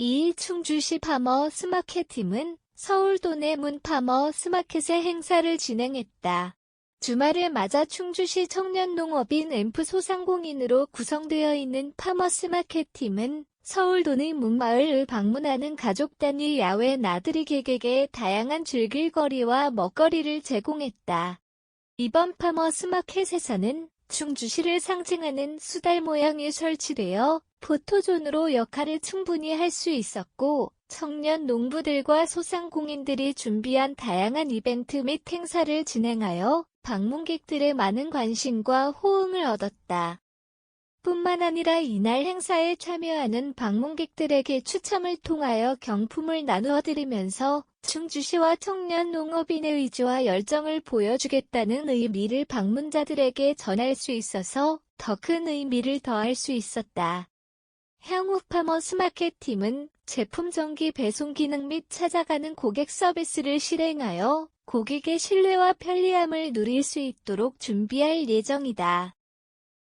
2일 충주시 파머 스 마켓팀은 서울 도내 문 파머 스 마켓의 행사를 진행했다. 주말을 맞아 충주시 청년농업인 앰프 소상공인으로 구성되어 있는 파머 스 마켓팀은 서울 도내 문마을을 방문하는 가족 단위 야외 나들이 객에게 다양한 즐길거리와 먹거리를 제공했다. 이번 파머 스 마켓에서는 충주시를 상징하는 수달 모양이 설치되어 포토존으로 역할을 충분히 할 수 있었고, 청년 농부들과 소상공인들이 준비한 다양한 이벤트 및 행사를 진행하여 방문객들의 많은 관심과 호응을 얻었다. 뿐만 아니라 이날 행사에 참여하는 방문객들에게 추첨을 통하여 경품을 나누어 드리면서 충주시와 청년 농업인의 의지와 열정을 보여주겠다는 의미를 방문자들에게 전할 수 있어서 더 큰 의미를 더할 수 있었다. 향후 파머스 마켓팀은 제품 정기 배송 기능 및 찾아가는 고객 서비스를 실행하여 고객의 신뢰와 편리함을 누릴 수 있도록 준비할 예정이다.